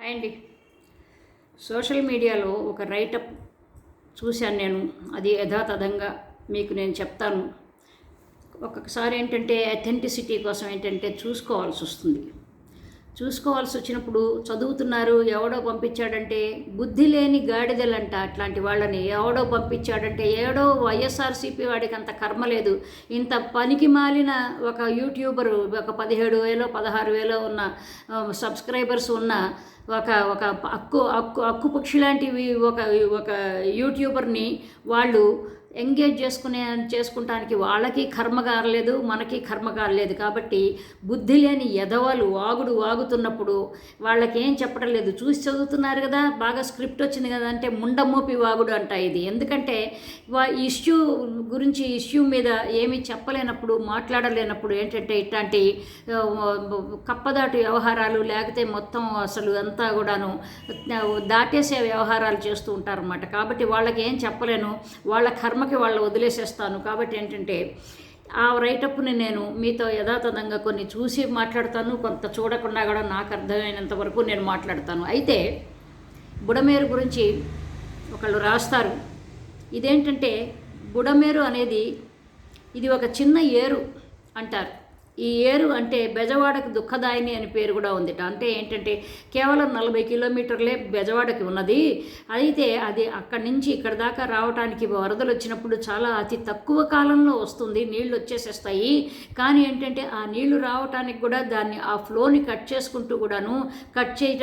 Hi అండి. Social మీడియాలో ఒక రైటప్ చూశాను నేను. అది యథాతథంగా మీకు నేను చెప్తాను. ఒక్కొక్కసారి ఏంటంటే అథెంటిసిటీ కోసం ఏంటంటే చూసుకోవాల్సి వస్తుంది. చూసుకోవాల్సి వచ్చినప్పుడు చదువుతున్నారు ఎవడో పంపించాడంటే బుద్ధి లేని గాడిదలంట అట్లాంటి వాళ్ళని. ఎవడో పంపించాడంటే ఏడో వైఎస్ఆర్సీపీ వాడికి అంత కర్మ లేదు. ఇంత పనికి మాలిన ఒక యూట్యూబరు ఒక పదిహేడు వేలో పదహారు వేలో ఉన్న సబ్స్క్రైబర్స్ ఉన్న ఒక ఒక అక్కు అక్కు అక్కు పక్షి లాంటివి ఒక ఒక యూట్యూబర్ని వాళ్ళు ఎంగేజ్ చేసుకునే చేసుకుంటానికి వాళ్ళకి కర్మ కారలేదు మనకి కర్మ కారలేదు కాబట్టి బుద్ధి లేని ఎదవలు వాగుడు వాగుతున్నప్పుడు వాళ్ళకి ఏం చెప్పడం లేదు. చూసి చదువుతున్నారు కదా బాగా స్క్రిప్ట్ వచ్చింది కదా అంటే ముండమోపి వాగుడు అంట ఇది. ఎందుకంటే వా ఇష్యూ గురించి ఇష్యూ మీద ఏమీ చెప్పలేనప్పుడు మాట్లాడలేనప్పుడు ఏంటంటే ఇట్లాంటి కప్పదాటి వ్యవహారాలు లేకపోతే మొత్తం అసలు అంతా కూడాను దాటేసే వ్యవహారాలు చేస్తూ ఉంటారన్నమాట. కాబట్టి వాళ్ళకి ఏం చెప్పలేను. వాళ్ళ కర్మ కర్మకి వాళ్ళు వదిలేసేస్తాను. కాబట్టి ఏంటంటే ఆ రైటప్ని నేను మీతో యథాతథంగా కొన్ని చూసి మాట్లాడతాను. కొంత చూడకుండా కూడా నాకు అర్థమైనంత వరకు నేను మాట్లాడతాను. అయితే బుడమేరు గురించి ఒకళ్ళు రాస్తారు. ఇదేంటంటే బుడమేరు అనేది ఇది ఒక చిన్న ఏరు అంటారు. ఈ ఏరు అంటే బెజవాడకు దుఃఖదాయిని అని పేరు కూడా ఉందిట. అంటే ఏంటంటే కేవలం నలభై కిలోమీటర్లే బెజవాడకి ఉన్నది. అయితే అది అక్కడి నుంచి ఇక్కడ దాకా రావడానికి వరదలు వచ్చినప్పుడు చాలా అతి తక్కువ కాలంలో వస్తుంది. నీళ్ళు వచ్చేసేస్తాయి. కానీ ఏంటంటే ఆ నీళ్ళు రావటానికి కూడా దాన్ని ఆ ఫ్లోని కట్ చేసుకుంటూ కూడాను కట్ చేయ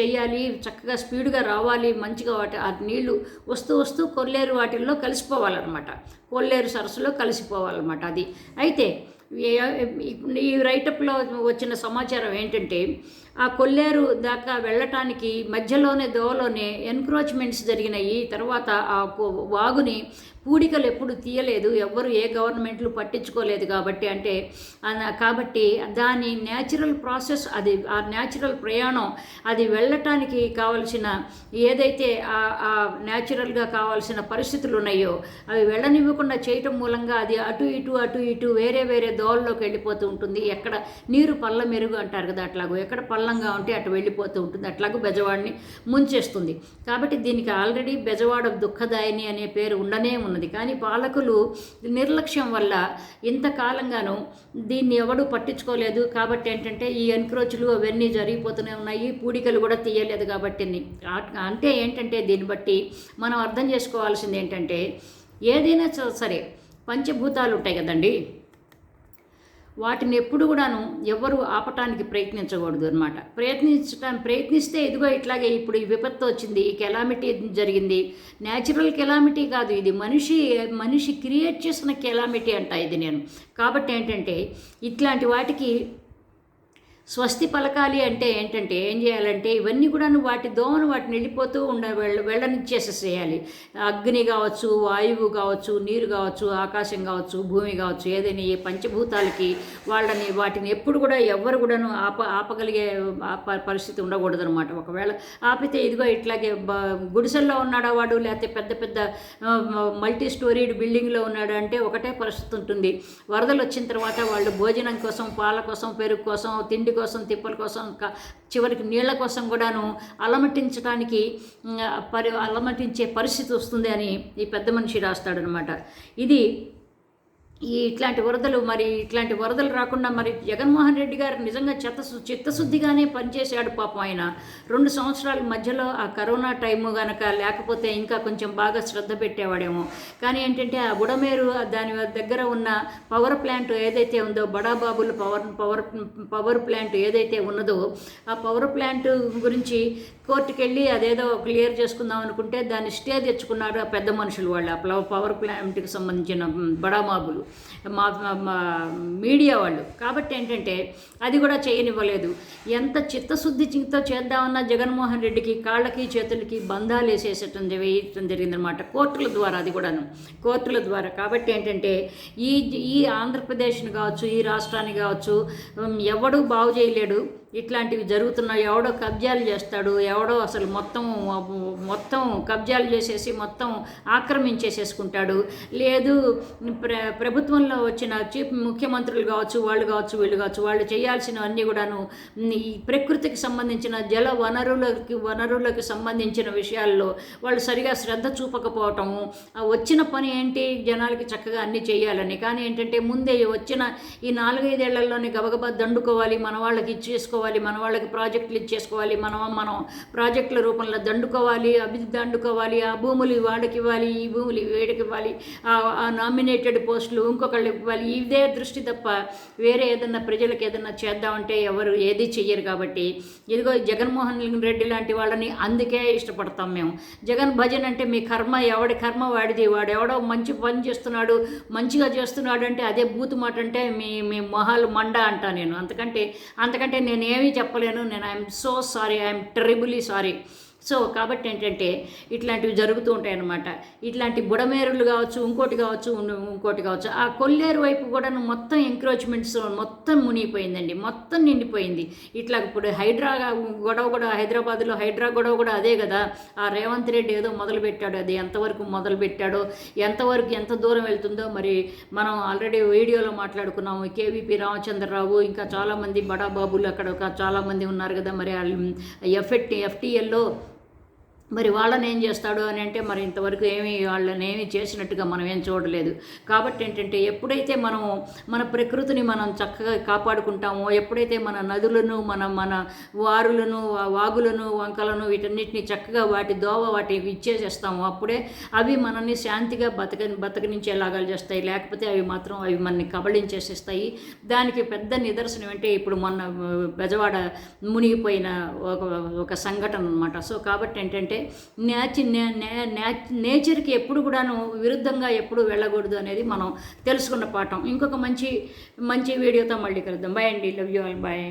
చేయాలి. చక్కగా స్పీడ్గా రావాలి. మంచిగా వాటి ఆ నీళ్ళు వస్తూ వస్తూ కొల్లేరు వాటిల్లో కలిసిపోవాలన్నమాట. కొల్లేరు సరస్సులో కలిసిపోవాలన్నమాట అది. అయితే ఈ రైటప్లో వచ్చిన సమాచారం ఏంటంటే ఆ కొల్లేరు దాకా వెళ్ళటానికి మధ్యలోనే దోవలోనే ఎన్క్రోచ్మెంట్స్ జరిగినాయి. తర్వాత ఆ వాగుని పూడికలు ఎప్పుడు తీయలేదు ఎవ్వరు ఏ గవర్నమెంట్లు పట్టించుకోలేదు కాబట్టి అంటే కాబట్టి దాని న్యాచురల్ ప్రాసెస్ అది ఆ న్యాచురల్ ప్రయాణం అది వెళ్ళటానికి కావలసిన ఏదైతే ఆ న్యాచురల్గా కావాల్సిన పరిస్థితులు ఉన్నాయో అవి వెళ్ళనివ్వకుండా చేయటం మూలంగా అది అటు ఇటు అటు ఇటు వేరే వేరే దోవల్లోకి వెళ్ళిపోతూ ఉంటుంది. ఎక్కడ నీరు పళ్ళ మెరుగు అంటారు కదా అట్లాగో ఎక్కడ పల్లంగా ఉంటే అటు వెళ్ళిపోతూ ఉంటుంది. అట్లాగో బెజవాడిని ముంచేస్తుంది. కాబట్టి దీనికి ఆల్రెడీ బెజవాడ దుఃఖదాయిని అనే పేరు ఉండనే ఉంది ఉన్నది. కానీ పాలకులు నిర్లక్ష్యం వల్ల ఇంతకాలంగాను దీన్ని ఎవడు పట్టించుకోలేదు. కాబట్టి ఏంటంటే ఈ ఎన్క్రోచ్లు అవన్నీ జరిగిపోతూనే ఉన్నాయి. పూడికలు కూడా తీయలేదు కాబట్టి అంటే ఏంటంటే దీన్ని బట్టి మనం అర్థం చేసుకోవాల్సింది ఏంటంటే ఏదైనా సరే పంచభూతాలు ఉంటాయి కదండి. వాటిని ఎప్పుడు కూడాను ఎవరు ఆపటానికి ప్రయత్నించకూడదు అనమాట ప్రయత్నించటం ప్రయత్నిస్తే ఇదిగో ఇట్లాగే ఇప్పుడు ఈ విపత్తు వచ్చింది ఈ కెలామిటీ జరిగింది. న్యాచురల్ కెలామిటీ కాదు ఇది. మనిషి మనిషి క్రియేట్ చేసిన కెలామిటీ అంట ఇది నేను. కాబట్టి ఏంటంటే ఇట్లాంటి వాటికి స్వస్తి పలకాలి అంటే ఏంటంటే ఏం చేయాలంటే ఇవన్నీ కూడా వాటి దోమను వాటిని వెళ్ళిపోతూ ఉండ వెళ్ళ వెళ్ళనిచ్చేసేయాలి అగ్ని కావచ్చు వాయువు కావచ్చు నీరు కావచ్చు ఆకాశం కావచ్చు భూమి కావచ్చు ఏదైనా ఈ పంచభూతాలకి వాళ్ళని వాటిని ఎప్పుడు కూడా ఎవ్వరు కూడాను ఆప ఆపగలిగే ఆప పరిస్థితి ఉండకూడదు అనమాట ఒకవేళ ఆపితే ఇదిగో ఇట్లాగే గుడిసెల్లో ఉన్నాడా వాడు? లేకపోతే పెద్ద పెద్ద మల్టీ స్టోరీడ్ బిల్డింగ్లో ఉన్నాడు? అంటే ఒకటే పరిస్థితి ఉంటుంది. వరదలు వచ్చిన తర్వాత వాళ్ళు భోజనం కోసం పాల కోసం పెరుగు కోసం తిండి కోసం తిప్పల కోసం చివరికి నీళ్ళ కోసం కూడాను అలమటించడానికి పరి అలమటించే పరిస్థితి వస్తుంది అని ఈ పెద్ద మనిషి రాస్తాడనమాట. ఇది ఈ ఇట్లాంటి వరదలు మరి ఇట్లాంటి వరదలు రాకుండా మరి జగన్మోహన్ రెడ్డి గారు నిజంగా చెత్త చిత్తశుద్ధిగానే పనిచేశాడు పాపం ఆయన. రెండు సంవత్సరాల మధ్యలో ఆ కరోనా టైము గనక లేకపోతే ఇంకా కొంచెం బాగా శ్రద్ధ పెట్టేవాడేమో. కానీ ఏంటంటే ఆ బుడమేరు దాని దగ్గర ఉన్న పవర్ ప్లాంట్ ఏదైతే ఉందో బడాబాబుల పవర్ పవర్ పవర్ ప్లాంట్ ఏదైతే ఉన్నదో ఆ పవర్ ప్లాంట్ గురించి కోర్టుకి వెళ్ళి అదేదో క్లియర్ చేసుకుందాం అనుకుంటే దాన్ని స్టే తెచ్చుకున్నారు ఆ పెద్ద మనుషులు వాళ్ళు. ఆ పవర్ ప్లాంట్కి సంబంధించిన బడాబాబులు. మా మీడియా వాళ్ళు. కాబట్టి ఏంటంటే అది కూడా చేయనివ్వలేదు. ఎంత చిత్తశుద్ధితో చేద్దామన్నా జగన్మోహన్ రెడ్డికి కాళ్ళకి చేతులకి బంధాలు వేసేసటం వేయటం జరిగిందనమాట కోర్టుల ద్వారా అది కూడాను. కోర్టుల ద్వారా. కాబట్టి ఏంటంటే ఈ ఈ ఆంధ్రప్రదేశ్ని కావచ్చు ఈ రాష్ట్రాన్ని కావచ్చు ఎవడు బాగు చేయలేడు. ఇట్లాంటివి జరుగుతున్నాయి. ఎవడో కబ్జాలు చేస్తాడు. ఎవడో అసలు మొత్తం మొత్తం కబ్జాలు చేసేసి మొత్తం ఆక్రమించేసేసుకుంటాడు. లేదు ప్ర ప్రభుత్వంలో వచ్చిన చీఫ్ ముఖ్యమంత్రులు కావచ్చు వాళ్ళు కావచ్చు వీళ్ళు కావచ్చు వాళ్ళు చేయాల్సినవన్నీ కూడాను ఈ ప్రకృతికి సంబంధించిన జల వనరులకి వనరులకు సంబంధించిన విషయాల్లో వాళ్ళు సరిగా శ్రద్ధ చూపకపోవటము వచ్చిన పని ఏంటి? జనాలకి చక్కగా అన్నీ చేయాలని. కానీ ఏంటంటే ముందే వచ్చిన ఈ నాలుగైదేళ్ళలోనే గబగబా దండుకోవాలి మన వాళ్ళకి ఇచ్చేసుకోవాలి మన వాళ్ళకి ప్రాజెక్టులు ఇచ్చేసుకోవాలి మనం మనం ప్రాజెక్టుల రూపంలో దండుకోవాలి అభివృద్ధి దండుకోవాలి ఆ భూములు వాడికి ఇవ్వాలి ఈ భూములు వీడికి ఇవ్వాలి ఆ నామినేటెడ్ పోస్టులు ఇంకొకళ్ళకి ఇవ్వాలి. ఇదే దృష్టి తప్ప వేరే ఏదన్నా ప్రజలకు ఏదన్నా చేద్దామంటే ఎవరు ఏది చెయ్యరు కాబట్టి. ఇదిగో జగన్మోహన్ రెడ్డి లాంటి వాళ్ళని అందుకే ఇష్టపడతాం మేము. జగన్ భజన్ అంటే మీ కర్మ ఎవడి కర్మ వాడిది. వాడు ఎవడో మంచి పని చేస్తున్నాడు మంచిగా చేస్తున్నాడు అంటే అదే బూతు మాట అంటే మీ మీ మొహాలు మండ అంటా నేను. అంతకంటే అంతకంటే నేను ఏమీ చెప్పలేను. నేను I'm so sorry I'm terribly sorry. So కాబట్టి ఏంటంటే ఇట్లాంటివి జరుగుతూ ఉంటాయి అన్నమాట ఇట్లాంటి బుడమేరులు కావచ్చు ఇంకోటి కావచ్చు ఇంకోటి కావచ్చు ఆ కొల్లేరు వైపు కూడా మొత్తం ఎంక్రోచ్మెంట్స్ మొత్తం మునిగిపోయిందండి. మొత్తం నిండిపోయింది. ఇట్లా ఇప్పుడు హైడ్రా గొడవ కూడా హైదరాబాద్లో హైడ్రా గొడవ కూడా అదే కదా. ఆ రేవంత్ రెడ్డి ఏదో మొదలు పెట్టాడు అది ఎంతవరకు మొదలు పెట్టాడో ఎంతవరకు ఎంత దూరం వెళ్తుందో మరి మనం ఆల్రెడీ వీడియోలో మాట్లాడుకున్నాము. కేవీపీ రామచంద్రరావు ఇంకా చాలామంది బడాబాబులు అక్కడ ఒక చాలామంది ఉన్నారు కదా మరి ఎఫ్ఎట్ ఎఫ్టీఎల్లో మరి వాళ్ళని ఏం చేస్తాడు అని అంటే మరి ఇంతవరకు ఏమి వాళ్ళని ఏమి చేసినట్టుగా మనం ఏం చూడలేదు. కాబట్టి ఏంటంటే ఎప్పుడైతే మనం మన ప్రకృతిని మనం చక్కగా కాపాడుకుంటామో ఎప్పుడైతే మన నదులను మన మన వారులను వాగులను వంకలను వీటన్నిటిని చక్కగా వాటి దోవ వాటి ఇచ్చేసేస్తామో అప్పుడే అవి మనల్ని శాంతిగా బతక బతకనించేలాగా చేస్తాయి. లేకపోతే అవి మాత్రం అవి మనని కబళించేసేస్తాయి. దానికి పెద్ద నిదర్శనం అంటే ఇప్పుడు మొన్న బెజవాడ మునిగిపోయిన ఒక ఒక సంఘటన అనమాట సో కాబట్టి ఏంటంటే నేచ నేచర్కి ఎప్పుడు కూడాను విరుద్ధంగా ఎప్పుడు వెళ్ళకూడదు అనేది మనం తెలుసుకున్న పాఠం. ఇంకొక మంచి మంచి వీడియోతో మళ్ళీ కలుద్దాం. బాయ్ అండి. Love you all bye